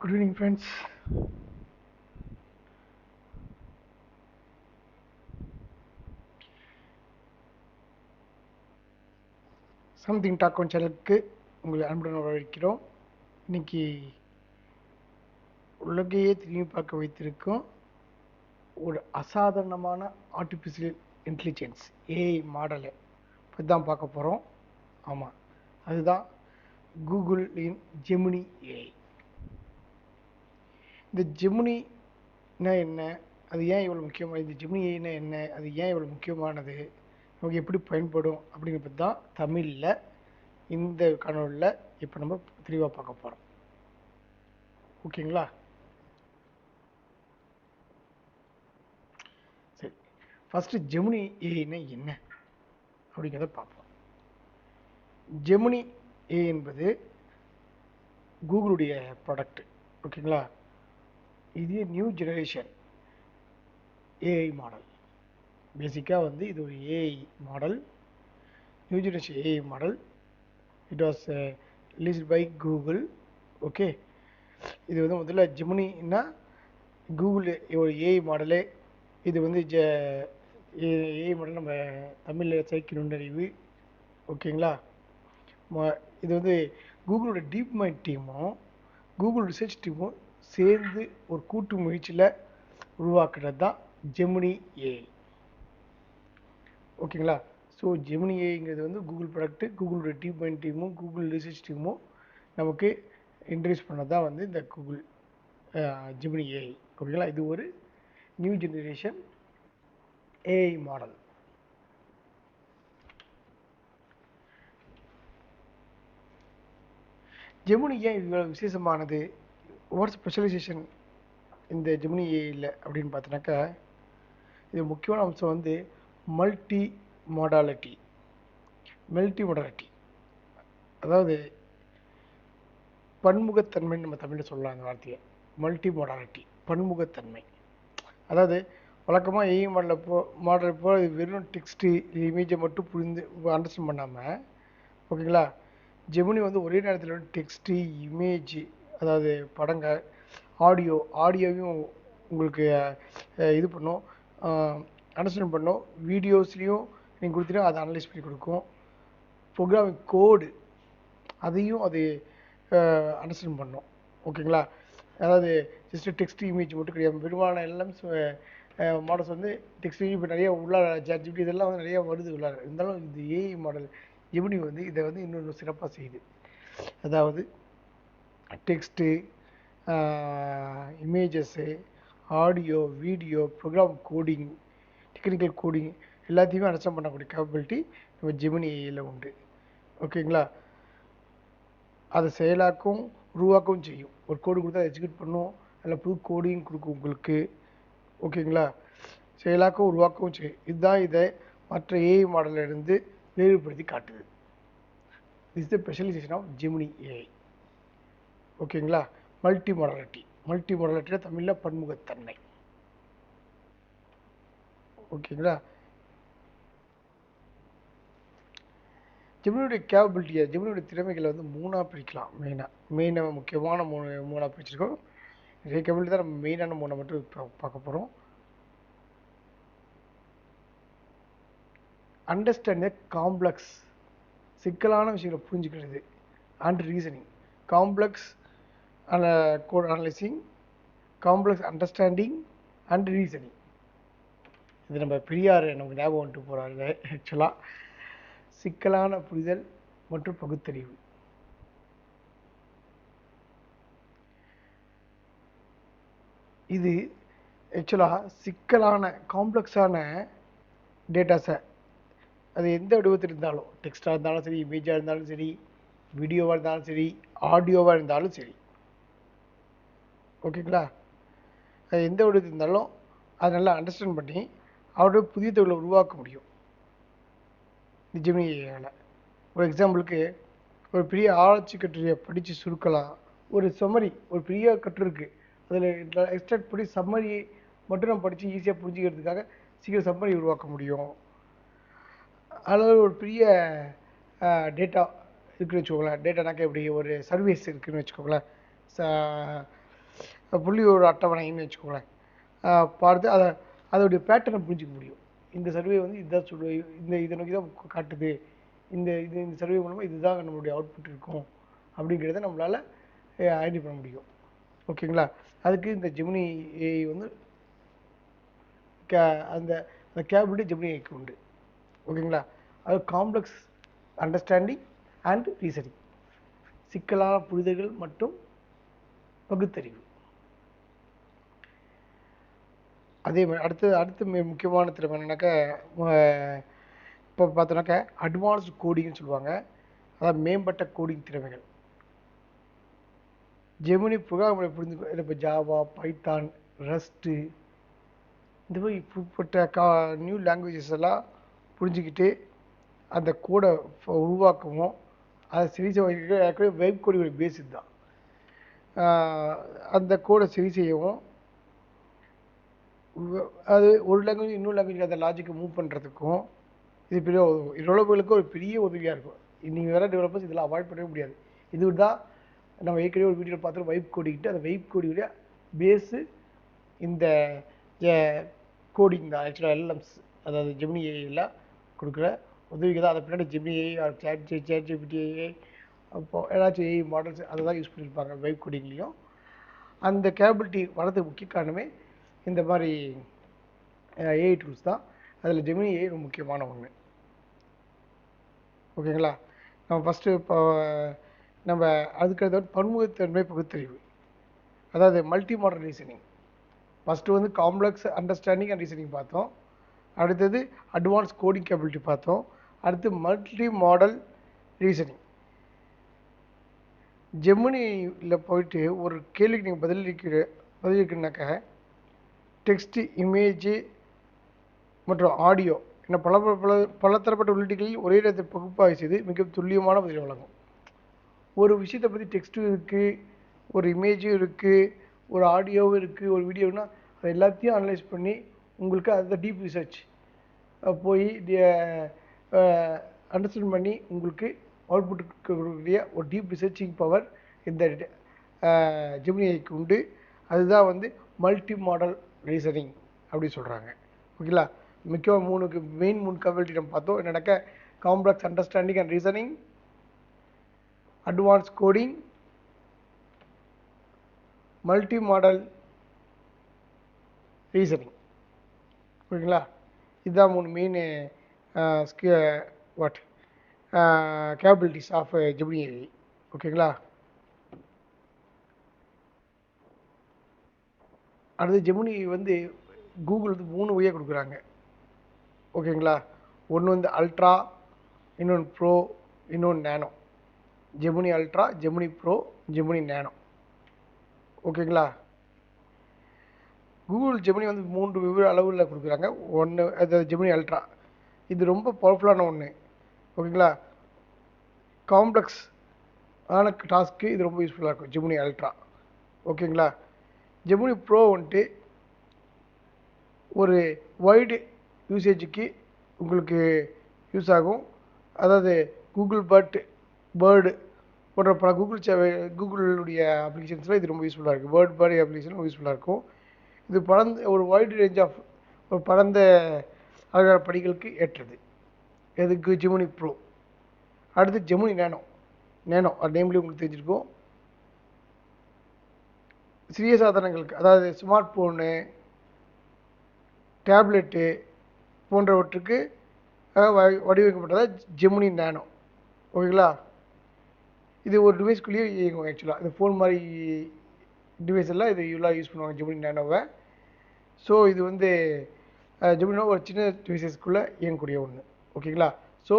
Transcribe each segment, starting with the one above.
Good evening friends something talk one சேனலுக்கு உங்களை அன்புடன் வரவேற்கிறோம். இன்னைக்கு உலகையே திரும்பி பார்க்க வைத்திருக்கும் ஒரு அசாதாரணமான ஆர்டிஃபிஷியல் இன்டெலிஜென்ஸ் ஏஐ மாடலை பற்றி தான் பார்க்க போகிறோம் ஆமாம் அதுதான் கூகுளின் ஜெமினி ஏஐ இந்த ஜெமினினா என்ன? அது ஏன் இவ்வளோ முக்கியமாக இந்த ஜெமினினா என்ன? அது ஏன் இவ்வளோ முக்கியமானது? நமக்கு எப்படி பயன்படும்? அப்படிங்கிறத பற்றி தான் தமிழில் இந்த காணொலியில் இப்போ நம்ம தெளிவாக பார்க்க போகிறோம் ஓகேங்களா? சரி. ஃபஸ்ட்டு ஜெமினி ஏஐனா என்ன? அப்படிங்கிறத பார்ப்போம். ஜெமினி ஏ என்பது கூகுளுடைய ப்ராடக்ட் ஓகேங்களா? இது நியூ ஜெனரேஷன் ஏஐ மாடல் பேசிக்காக வந்து இது ஒரு AI model new generation AI model it was released by Google okay இது வந்து முதல்ல ஜெமினின்னா கூகுள் ஒரு ஏஐ மாடலே இது வந்து ஜ ஏஐ மாடல் நம்ம தமிழில் செயற்கை நுண்ணறிவு. ஓகேங்களா? இது வந்து கூகுளோட டீப் மைண்ட் டீமும் கூகுள் ரிசர்ச் டீமும் சேர்ந்து ஒரு கூட்டு முயற்சியில் உருவாக்குறது தான் ஜெமினி ஏ ஓகேங்களா? ஸோ ஜெமினி ஏங்கிறது வந்து கூகுள் ப்ராடக்ட்டு கூகுளோட டீம் பாயிண்ட் டீமும் கூகுள் ரிசர்ச் டீமும் நமக்கு இன்ட்ரடியூஸ் பண்ணது தான் வந்து இந்த கூகுள் ஜெமினி ஏஐ ஓகேங்களா? இது ஒரு new generation AI model Gemini ஏன் இவ்வளோ விசேஷமானது. வாட் ஸ்பெஷலைசேஷன் இந்த ஜெமினி ஏஐயில் அப்படின்னு பார்த்தோன்னாக்கா இது முக்கியமான அம்சம் வந்து மல்டி மாடாலிட்டி மல்டி மாடாலிட்டி அதாவது பன்முகத்தன்மைன்னு நம்ம தமிழில் சொல்லலாம் அந்த வார்த்தையை. மல்டி மாடாலிட்டி பன்முகத்தன்மை. அதாவது வழக்கமாக ஏஐ மாடலில் போ மாடல் போ வெறும் டெக்ஸ்ட்டு இமேஜை மட்டும் புரிந்து அண்டர்ஸ்டாண்ட் பண்ணாமல் ஓகேங்களா ஜெமினி வந்து ஒரே நேரத்தில் வந்து டெக்ஸ்ட்டு இமேஜ் அதாவது படங்கள் ஆடியோ ஆடியோவையும் உங்களுக்கு இது பண்ணும். அண்டர்ஸ்டாண்ட் பண்ணும். வீடியோஸ்லேயும் நீங்கள் கொடுத்தீங்கன்னா அதை அனலைஸ் பண்ணி கொடுக்கும். ப்ரோக்ராமிங் கோடு அதையும் அது அண்டர்ஸ்டாண்ட் பண்ணும். ஓகேங்களா? அதாவது ஜஸ்ட் டெக்ஸ்ட் இமேஜ் மட்டும் கிடையாது. பெரும்பாலான எல்லாம் மாடல்ஸ் வந்து டெக்ஸ்ட் இப்போ நிறைய உள்ளார ஜிபி இதெல்லாம் வந்து நிறைய வருது உள்ளார. இருந்தாலும் இந்த ஏஐ மாடல் ஜெமினி வந்து இதை வந்து இன்னொன்று சிறப்பாக செய்யுது. அதாவது text images audio video program coding technical coding எல்லாத்தையுமே அண்டர்ஸ்டாண்ட் பண்ணக்கூடிய கேப்பபிலிட்டி நம்ம ஜெமினி ஏஐயில் உண்டு. ஓகேங்களா? அதை செயலாக்கும் உருவாக்கவும் செய்யும். ஒரு கோடு கொடுத்தா எக்ஸிக்யூட் பண்ணும். அதில் புது கோடிங் கொடுக்கும் உங்களுக்கு. ஓகேங்களா? செயலாக்கவும் உருவாக்கவும் செய்யும். இதுதான் இதை மற்ற ஏஐ மாடலில் இருந்து வேறுபடுத்தி காட்டுது. Is the specialisation of Gemini AI ஓகேங்களா? மல்டி மாடலிட்டி மல்டி மாடலிட்டியில் தமிழில் பன்முகத்தன்மை. ஓகேங்களா? ஜெமினியுடைய கேபபிலிட்டியை ஜெமினியுடைய திறமைகளை வந்து மூணாக பிரிக்கலாம் மெயினாக மெயினாக முக்கியமான மூணு மூணாக பிரிச்சிருக்கோம். நிறைய கேப்பபிலிட்டி தான் நம்ம மெயினான மூணை மட்டும் பார்க்க போகிறோம் அண்டர்ஸ்டாண்ட் காம்ப்ளெக்ஸ் சிக்கலான விஷயங்களை புரிஞ்சுக்கிறது. And reasoning complex code analysing complex understanding and reasoning இது நம்ம பெரியார் நமக்கு ஞாபகம் வந்துட்டு போகிறாரு ஆக்சுவலாக சிக்கலான புரிதல் மற்றும் பகுத்தறிவு. இது ஆக்சுவலாக சிக்கலான காம்ப்ளெக்ஸான டேட்டாஸை அது எந்த வடிவத்தில் இருந்தாலும் டெக்ஸ்டாக இருந்தாலும் சரி இமேஜாக இருந்தாலும் சரி வீடியோவாக இருந்தாலும் சரி ஆடியோவாக இருந்தாலும் சரி. ஓகேங்களா? அது எந்த வடிவத்தில் இருந்தாலும் அதை நல்லா அண்டர்ஸ்டாண்ட் பண்ணி அவரோட புதிய தொழிலை உருவாக்க முடியும். நிஜமையால் ஒரு எக்ஸாம்பிளுக்கு ஒரு பெரிய ஆராய்ச்சி கட்டுரையை படித்து சுருக்கலாம். ஒரு சம்மரி ஒரு பெரிய கட்டுருக்கு இருக்குது அதில் எக்ஸ்ட்ராக்ட் பண்ணி சம்மரி மட்டும் நம்ம படித்து ஈஸியாக புரிஞ்சுக்கிறதுக்காக சீக்கிரம் சம்மரி உருவாக்க முடியும். அதாவது ஒரு பெரிய டேட்டா இருக்குன்னு வச்சுக்கோங்களேன். டேட்டானாக்கா எப்படி? ஒரு சர்வீஸ் இருக்குன்னு வச்சுக்கோங்களேன். ச புள்ளி ஒரு அட்டவணைன்னு வச்சுக்கோங்களேன். பார்த்து அதை அதோடைய பேட்டர்னை புரிஞ்சிக்க முடியும். இந்த சர்வே வந்து இதுதான் சொல்லு இந்த இதை நோக்கி தான் காட்டுது. இந்த இது இந்த சர்வே மூலமாக இதுதான் நம்மளுடைய அவுட்புட் இருக்கும் அப்படிங்கிறத நம்மளால் ஐடென்டி பண்ண முடியும். ஓகேங்களா? அதுக்கு இந்த ஜெமினி ஏஐ வந்து கே அந்த அந்த கேபிலிட்டி ஜெமினி ஏஐக்கு உண்டு. ஓகேங்களா? அது காம்ப்ளெக்ஸ் அண்டர்ஸ்டாண்டிங் அண்ட் ரீசனிங் சிக்கலான புரிதல்கள் மற்றும் பகுத்தறிவு. அதே மாதிரி அடுத்து அடுத்து மிக முக்கியமான திறமை என்னன்னாக்கா இப்போ பார்த்தோன்னாக்கா அட்வான்ஸ்டு கோடிங்னு சொல்லுவாங்க. அதாவது மேம்பட்ட கோடிங் திறமைகள். ஜெமினி புகாமலை புரிந்து இப்போ ஜாவா பைத்தான் ரஸ்ட்டு இந்த மாதிரி புதுப்பட்ட கா நியூ லாங்குவேஜஸ் எல்லாம் புரிஞ்சுக்கிட்டு அந்த கோடை உருவாக்கவும் அதை சரி செய்ய வெப் கோடியோட பேசிக் தான் அந்த கோடை சரி செய்யவும் அது ஒரு லாங்குவேஜ் இன்னொரு லாங்குவேஜ் அந்த லாஜிக்கை மூவ் பண்ணுறதுக்கும் இது பெரிய உதவும் டெவலப்பர்களுக்கு ஒரு பெரிய உதவியாக இருக்கும். இன்றைக்கி வேறு டெவலப்பர்ஸ் இதெல்லாம் அவாய்ட் பண்ணவே முடியாது. இது தான் நம்ம ஏற்கனவே ஒரு வீடியோ பார்த்து வைப் கோடிக்கிட்டு அந்த வைப் கோடியுடைய பேஸு இந்த கோடிங் தான். ஆக்சுவலாக எல்எம்ஸ் அதாவது ஜெமினி ஏஐலாம் கொடுக்குற உதவிக்கு தான். அதை பின்னாடி Gemini AI chat J ChatGPT AI அப்போ ஏதாச்சும் ஏஐ மாடல்ஸ் அதை தான் யூஸ் பண்ணியிருப்பாங்க வைப் கோடிங்லேயும் அந்த கேபிலிட்டி வரதுக்கு முக்கிய காரணமே இந்த மாதிரி ஏஐ டூல்ஸ் தான். அதில் ஜெமினி ஏஐ ரொம்ப முக்கியமான ஒன்று ஓகேங்களா? நம்ம ஃபஸ்ட்டு இப்போ நம்ம அதுக்கடுத்த வந்து பன்முகத்தன்மை பகுத்தறிவு. அதாவது மல்டி மாடல் ரீசனிங் ஃபஸ்ட்டு வந்து காம்ப்ளெக்ஸ் அண்டர்ஸ்டாண்டிங் அண்ட் ரீசனிங் பார்த்தோம். அடுத்தது அட்வான்ஸ் கோடிங் கேபிலிட்டி பார்த்தோம். அடுத்து மல்டி மாடல் ரீசனிங் ஜெமினியில் போயிட்டு ஒரு கேள்விக்கு நீங்கள் பதிலளிக்கிற பதிலளிக்கணுனாக்கா டெக்ஸ்ட்டு இமேஜு மற்றும் ஆடியோ என பல பல பல பலதரப்பட்ட உள்ளீடுகளில் ஒரே நேரத்தில் பகுப்பாய்வு செய்து மிக துல்லியமான பதிலை வழங்கும். ஒரு விஷயத்தை பற்றி டெக்ஸ்ட்டும் இருக்குது ஒரு இமேஜும் இருக்குது ஒரு ஆடியோவும் இருக்குது ஒரு வீடியோனா அது எல்லாத்தையும் அனலைஸ் பண்ணி உங்களுக்கு அந்த டீப் ரிசர்ச் போய் அண்டர்ஸ்டாண்ட் பண்ணி உங்களுக்கு அவுட்புட் கொடுக்கக்கூடிய ஒரு டீப் ரிசர்ச்சிங் பவர் இந்த ஜெமினிஐக்கு உண்டு. அதுதான் வந்து மல்டி மாடல் ரீசனிங் அப்படி சொல்கிறாங்க ஓகேங்களா முக்கியமாக மூணுக்கு மெயின் மூணு கபிலிட்டி நம்ம பார்த்தோம் நடக்க? Complex understanding and reasoning advance coding multi modal reasoning ஓகேங்களா இதுதான் மூணு main what capabilities of Gemini ஓகேங்களா அடுத்து ஜெமினி வந்து கூகுள் வந்து மூணு வழியாக கொடுக்குறாங்க. ஓகேங்களா? ஒன்று வந்து அல்ட்ரா இன்னொன்று ப்ரோ இன்னொன்று nano Gemini ultra Gemini pro Gemini nano ஓகேங்களா? கூகுள் ஜெமினி வந்து மூன்று வெவ்வேறு அளவில் கொடுக்குறாங்க. ஒன்று அது ஜெமினி அல்ட்ரா இது ரொம்ப பவர்ஃபுல்லான ஒன்று ஓகேங்களா? காம்ப்ளெக்ஸ் ஆன டாஸ்க்கு இது ரொம்ப யூஸ்ஃபுல்லாக இருக்கும். ஜெமினி அல்ட்ரா ஓகேங்களா? ஜெமினி ப்ரோ வந்துட்டு ஒரு வைடு யூசேஜுக்கு உங்களுக்கு யூஸ் ஆகும். அதாவது கூகுள் பட் பேர்டு போன்ற பல கூகுள் சேவை கூகுளுடைய அப்ளிகேஷன்ஸில் இது ரொம்ப யூஸ்ஃபுல்லாக இருக்குது வேர்ட் பேர்டு அப்ளிகேஷன் ரொம்ப யூஸ்ஃபுல்லாக இருக்கும். இது பரந்த ஒரு வைடு ரேஞ்ச் ஆஃப் ஒரு பரந்த அழகான படிகளுக்கு ஏற்றது. எதுக்கு? ஜெமினி ப்ரோ அடுத்து ஜெமினி நேனோ நேனோ அது நேம்லேயே உங்களுக்கு தெரிஞ்சிருக்கும். சிறிய சாதனங்களுக்கு அதாவது ஸ்மார்ட் ஃபோனு டேப்லெட்டு போன்றவற்றுக்கு அஹ், வடிவமைக்கப்பட்டதா ஜெமினி நேனோ ஓகேங்களா? இது ஒரு டிவைஸ்க்குள்ளேயே இயங்கும் ஆக்சுவலாக இந்த ஃபோன் மாதிரி டிவைஸ் எல்லாம் இது இவ்வளோ யூஸ் பண்ணுவாங்க ஜெமினி நேனோவை ஸோ இது வந்து ஜெமினோ ஒரு சின்ன டிவைசஸ்க்குள்ளே இயங்கக்கூடிய ஒன்று ஓகேங்களா? ஸோ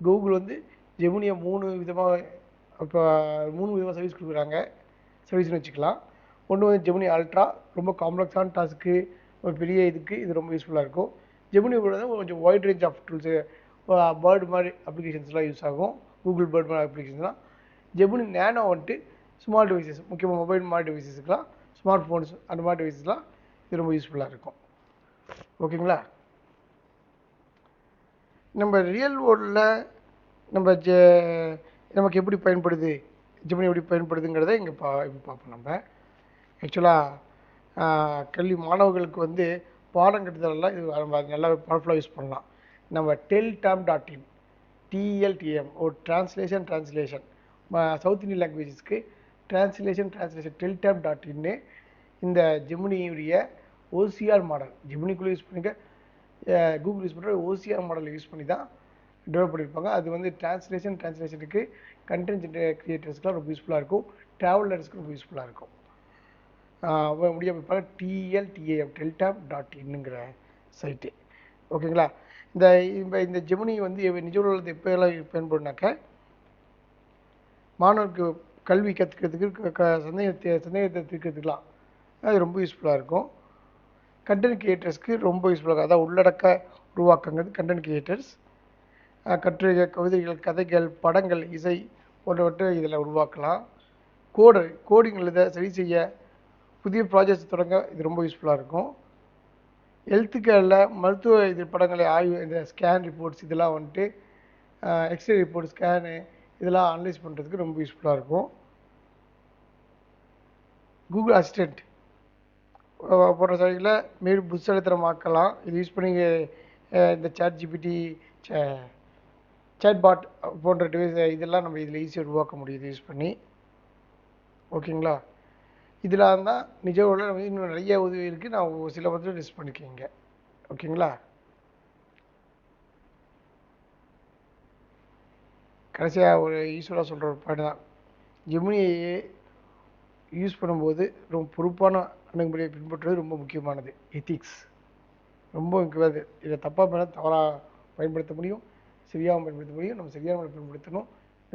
கூகுள் வந்து ஜெமினியை மூணு விதமாக இப்போ மூணு விதமாக சர்வீஸ் கொடுக்குறாங்க. சர்வீஸ்னு வச்சுக்கலாம். ஒன்று வந்து ஜெமினி அல்ட்ரா ரொம்ப காம்ப்ளெக்ஸான டாஸ்க்கு ஒரு பெரிய இதுக்கு இது ரொம்ப யூஸ்ஃபுல்லாக இருக்கும். ஜெமினி கூட தான் கொஞ்சம் wide range of tools Bard மாதிரி அப்ளிகேஷன்ஸ்லாம் யூஸ் ஆகும். கூகுள் பேர்ட் மாதிரி அப்ளிகேஷன்ஸ்லாம் ஜெமினி நேனோ வந்துட்டு ஸ்மார்ட் டிவைசஸ் முக்கியமாக மொபைல் மாதிரி டிவைசஸுக்கெலாம் ஸ்மார்ட் ஃபோன்ஸ் அந்த மாதிரி டிவைசஸ்லாம் இது ரொம்ப யூஸ்ஃபுல்லாக இருக்கும். ஓகேங்களா நம்ம ரியல் வேர்ல்டில் நம்ம ஜெ நமக்கு எப்படி பயன்படுது? ஜெமினி எப்படி பயன்படுதுங்கிறத இங்கே பா இப்போ பார்ப்போம் நம்ம. ஆக்சுவலாக கல்வி மாணவர்களுக்கு வந்து பாடம் கட்டுதலெல்லாம் இது நம்ம நல்லா பவர்ஃபுல்லாக யூஸ் பண்ணலாம். நம்ம டெல் டாம் டாட் இன் டிஎல்டிஎம் ஒரு டிரான்ஸ்லேஷன் டிரான்ஸ்லேஷன் சவுத் இந்தியன் லாங்குவேஜஸ்க்கு translation translation del Tom dot இன்னு இந்த ஜெமினியுடைய ஓசிஆர் மாடல் ஜெமினிக்குள்ளே யூஸ் பண்ணிக்க கூகுள் யூஸ் பண்ணுற ஓசிஆர் மாடலை யூஸ் பண்ணி தான் டெவலப் பண்ணியிருப்பாங்க அது வந்து டிரான்ஸ்லேஷன் டிரான்ஸ்லேஷனுக்கு கண்டென்ட் கிரியேட்டர்ஸ்க்குலாம் ரொம்ப யூஸ்ஃபுல்லாக இருக்கும். ட்ராவலர்ஸ்க்கு ரொம்ப யூஸ்ஃபுல்லாக இருக்கும். முடிய அமைப்பாக டிஎல்டிஏஎம் டெல்டாப் டாட் இன்னுங்கிற சைட்டு ஓகேங்களா? இந்த இந்த ஜெமினி வந்து நிஜ உலகத்தை எப்போ எல்லாம் பயன்படுனாக்க மாணவருக்கு கல்வி கற்றுக்கிறதுக்கு க சந்தேகத்தை சந்தேகத்தை தீர்க்கிறதுக்கெலாம் அது ரொம்ப யூஸ்ஃபுல்லாக இருக்கும். கண்டென்ட் கிரியேட்டர்ஸ்க்கு ரொம்ப யூஸ்ஃபுல்லாக இருக்கும். அதாவது உள்ளடக்க உருவாக்கங்கிறது கண்டென்ட் கிரியேட்டர்ஸ் கட்டுரைகள் கவிதைகள் கதைகள் படங்கள் இசை போன்றவற்றை இதில் உருவாக்கலாம். கோடு கோடிங் எழுத சரி செய்ய புதிய ப்ராஜெக்ட்ஸ் தொடங்க இது ரொம்ப யூஸ்ஃபுல்லாக இருக்கும். ஹெல்த்துக்கேரில் மருத்துவ இது படங்களை ஆய்வு இந்த ஸ்கேன் ரிப்போர்ட்ஸ் இதெல்லாம் வந்துட்டு எக்ஸ்ரே ரிப்போர்ட் ஸ்கேனு இதெல்லாம் அனலைஸ் பண்ணுறதுக்கு ரொம்ப யூஸ்ஃபுல்லாக இருக்கும். கூகுள் அசிஸ்டண்ட் போன்ற சைடில் மேலும் புத்தகத்தரமாக்கலாம். இது யூஸ் பண்ணி இந்த சேட் ஜிபிடி சேட் பாட் போன்ற டிவைஸ் இதெல்லாம் நம்ம இதில் ஈஸியாக உருவாக்க முடியுது யூஸ் பண்ணி. ஓகேங்களா இதில் தான் நிஜ உலகில் இன்னும் நிறைய உதவி இருக்குது நான் சில மட்டும் லிஸ்ட் பண்ணிக்கிங்க ஓகேங்களா? கடைசியாக ஒரு ஈஸ்வராக சொல்கிற ஒரு பாயிண்ட் தான். ஜெமினியை யூஸ் பண்ணும்போது ரொம்ப பொறுப்பான அணுகுமுறையை பின்பற்றுவது ரொம்ப முக்கியமானது. எத்திக்ஸ் ரொம்ப முக்கியமானது. இதை தப்பாக பண்ண தவறாக பயன்படுத்த முடியும். சரியாக பயன்படுத்த முடியும். நம்ம சரியான பயன்படுத்தணும்.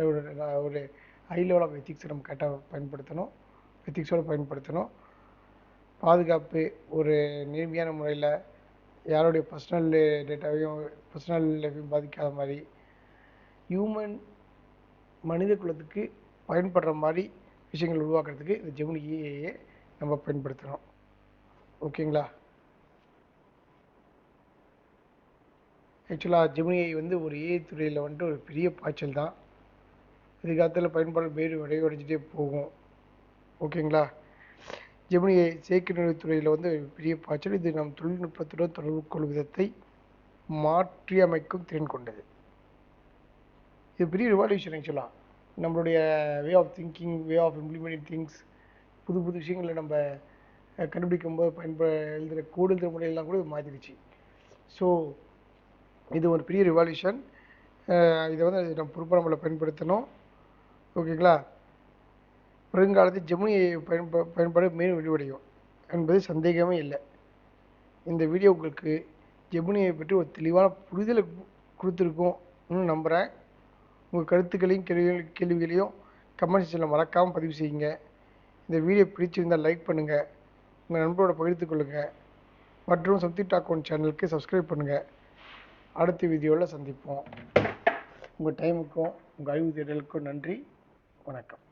ஒரு ஒரு ஹை லெவல் ஆஃப் எத்திக்ஸை நம்ம கரெக்டாக பயன்படுத்தணும். எத்திக்ஸோடு பயன்படுத்தணும். பாதுகாப்பு ஒரு நேர்மையான முறையில் யாருடைய பர்சனல் டேட்டாவையும் பர்சனல் லைஃப்பையும் பாதிக்காத மாதிரி ஹியூமன் மனித குலத்துக்கு பயன்படுற மாதிரி விஷயங்கள் உருவாக்குறதுக்கு இந்த ஜெமினி ஏஐயை நம்ம பயன்படுத்தணும். ஓகேங்களா? ஆக்சுவலாக ஜெமினியை வந்து ஒரு ஏஐ துறையில் வந்துட்டு ஒரு பெரிய பாய்ச்சல் தான். எதிர்காலத்தில் பயன்பாடு வேறு விடையடைஞ்சிட்டே போகும். ஓகேங்களா? ஜெமினியை செயற்கை துறையில் வந்து பெரிய பாய்ச்சல். இது நம் தொழில்நுட்பத்துடன் தொடர்பு கொள்ளும் விதத்தை மாற்றியமைக்கும் திறன் கொண்டது. இது பெரிய ரிவால்யூஷன் ஆக்சுவலாக நம்மளுடைய way of thinking way of implementing things புது புது விஷயங்களை நம்ம கண்டுபிடிக்கும் போது பயன்ப எழுதுகிற கோடு எழுதுகிற முறையெல்லாம் கூட மாற்றிடுச்சு ஸோ இது ஒரு பெரிய ரிவால்யூஷன் இதை வந்து நம்ம பொறுப்பாக நம்மளை பயன்படுத்தணும். ஓகேங்களா? வருங்காலத்தில் ஜெமினியை பயன்ப பயன்பாடு மேலும் விரிவடையும் என்பது சந்தேகமே இல்லை. இந்த வீடியோ உங்களுக்கு ஜெமினியை பற்றி ஒரு தெளிவான புரிதலை கொடுத்துருக்கோம்னு நம்புகிறேன் உங்கள் கருத்துக்களையும் கேள்வி கேள்விகளையும் கமெண்ட் செக்ஷனில் மறக்காமல் பதிவு செய்யுங்க. இந்த வீடியோ பிடிச்சிருந்தால் லைக் பண்ணுங்கள் உங்கள் நண்பரோட பகிர்ந்து கொள்ளுங்கள் மற்றும் சக்தி டாக் சேனலுக்கு சப்ஸ்கிரைப் பண்ணுங்கள் அடுத்த வீடியோவில் சந்திப்போம். உங்கள் டைமுக்கும் உங்கள் அறிவு தேடலுக்கும் நன்றி. வணக்கம்.